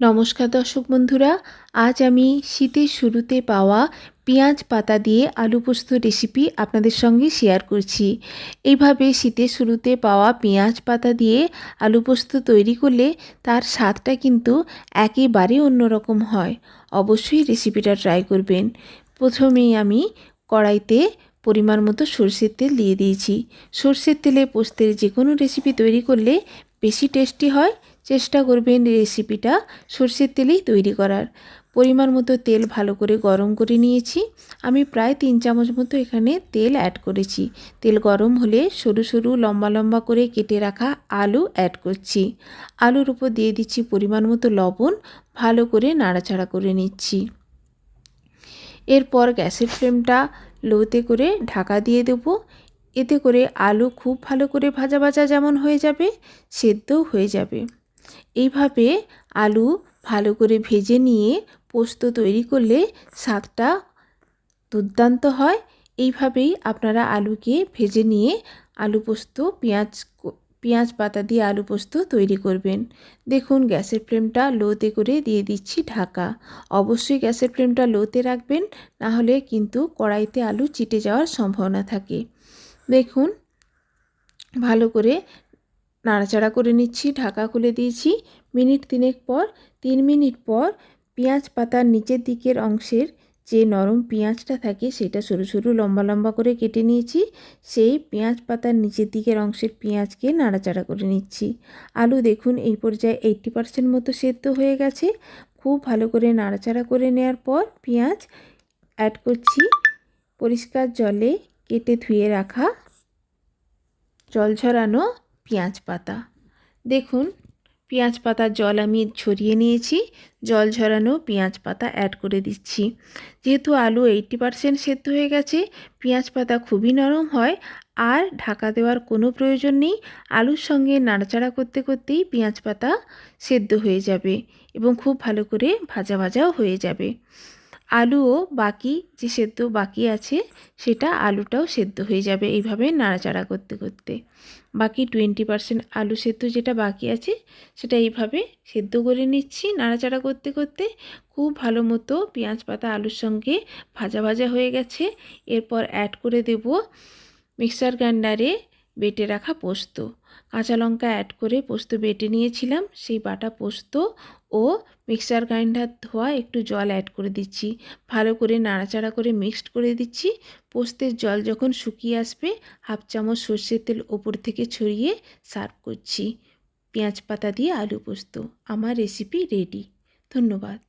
নমস্কার দর্শক বন্ধুরা, আজ আমি শীতের শুরুতে পাওয়া পেঁয়াজ পাতা দিয়ে আলু পোস্ত রেসিপি আপনাদের সঙ্গে শেয়ার করছি। এইভাবে শীতের শুরুতে পাওয়া পেঁয়াজ পাতা দিয়ে আলু পোস্ত তৈরি করলে তার স্বাদটা কিন্তু একেবারে অন্যরকম হয়। অবশ্যই রেসিপিটা ট্রাই করবেন। প্রথমেই আমি কড়াইতে পরিমাণ মতো সর্ষের তেল দিয়ে দিয়েছি। সর্ষের তেলে পোস্তের যে কোনো রেসিপি তৈরি করলে বেশি টেস্টি হয় চেষ্টা করবেন রেসিপিটা সর্ষের তেলেই তৈরি করার। পরিমাণ মতো তেল ভালো করে গরম করে নিয়েছি। আমি প্রায় তিন চামচ মতো এখানে তেল অ্যাড করেছি। তেল গরম হলে সরু সরু লম্বা লম্বা করে কেটে রাখা আলু অ্যাড করছি। আলুর উপর দিয়ে দিচ্ছি পরিমাণ মতো লবণ, ভালো করে নাড়াচাড়া করে নিচ্ছি। এরপর গ্যাসের ফ্লেমটা লোতে করে ঢাকা দিয়ে দেবো। এতে করে আলু খুব ভালো করে ভাজা ভাজা যেমন হয়ে যাবে, সেদ্ধও হয়ে যাবে। এইভাবে আলু ভালো করে ভেজে নিয়ে পোস্ত তৈরি করলে স্বাদটা দুর্দান্ত হয়। এইভাবেই আপনারা আলুকে ভেজে নিয়ে আলু পোস্ত, পেঁয়াজ পেঁয়াজ পাতা দিয়ে আলু পোস্ত তৈরি করবেন। দেখুন গ্যাসের ফ্লেমটা লোতে করে দিয়ে দিচ্ছি ঢাকা। অবশ্যই গ্যাসের ফ্লেমটা লোতে রাখবেন নাহলে কিন্তু কড়াইতে আলু চিটে যাওয়ার সম্ভাবনা থাকে। দেখুন, ভালো করে নাড়াচাড়া করে নিচ্ছি, ঢাকা খুলে দিয়েছি। মিনিট তিনেক পর, তিন মিনিট পর পেঁয়াজ পাতার নিচের দিকের অংশের যে নরম পেঁয়াজটা থাকে সেটা সরু সরু লম্বা লম্বা করে কেটে নিয়েছি। সেই পেঁয়াজ পাতার নিচের দিকের অংশের পেঁয়াজকে নাড়াচাড়া করে নিচ্ছি। আলু দেখুন এই পর্যায়ে এইটটি পার্সেন্ট মতো সেদ্ধ হয়ে গেছে। খুব ভালো করে নাড়াচাড়া করে নেওয়ার পর পেঁয়াজ অ্যাড করছি। পরিষ্কার জলে কেটে ধুয়ে রাখা জল ঝরানো পেঁয়াজ পাতা। দেখুন, পেঁয়াজ পাতার জল আমি ছড়িয়ে নিয়েছি। জল ঝরানো পেঁয়াজ পাতা অ্যাড করে দিচ্ছি। যেহেতু আলু এইটটি পারসেন্ট সেদ্ধ হয়ে গেছে, পেঁয়াজ পাতা খুবই নরম হয় আর ঢাকা দেওয়ার কোনো প্রয়োজন নেই। আলুর সঙ্গে নাড়াচাড়া করতে করতেই পেঁয়াজ পাতা সেদ্ধ হয়ে যাবে এবং খুব ভালো করে ভাজা ভাজাও হয়ে যাবে। আলুও বাকি যে সেদ্ধ বাকি আছে, সেটা আলুটাও সেদ্ধ হয়ে যাবে এইভাবে নাড়াচাড়া করতে করতে। বাকি টোয়েন্টি পারসেন্ট আলু সেদ্ধ যেটা বাকি আছে, সেটা এইভাবে সেদ্ধ করে নিচ্ছি নাড়াচাড়া করতে করতে। খুব ভালো মতো পেঁয়াজ পাতা আলুর সঙ্গে ভাজা ভাজা হয়ে গেছে। এরপর অ্যাড করে দেব মিক্সার গ্রাইন্ডারে বেটে রাখা পোস্ত। কাঁচা লঙ্কা অ্যাড করে পোস্ত বেটে নিয়েছিলাম। সেই বাটা পোস্ত ও মিক্সার গ্রাইন্ডার ধোয়া একটু জল অ্যাড করে দিচ্ছি। ভালো করে নাড়াচাড়া করে মিক্সড করে দিচ্ছি। পোস্তের জল যখন শুকিয়ে আসবে হাফ চামচ সর্ষের তেল ওপর থেকে ছড়িয়ে সার্ভ করছি। পেঁয়াজ পাতা দিয়ে আলু পোস্ত। আমার রেসিপি রেডি ধন্যবাদ।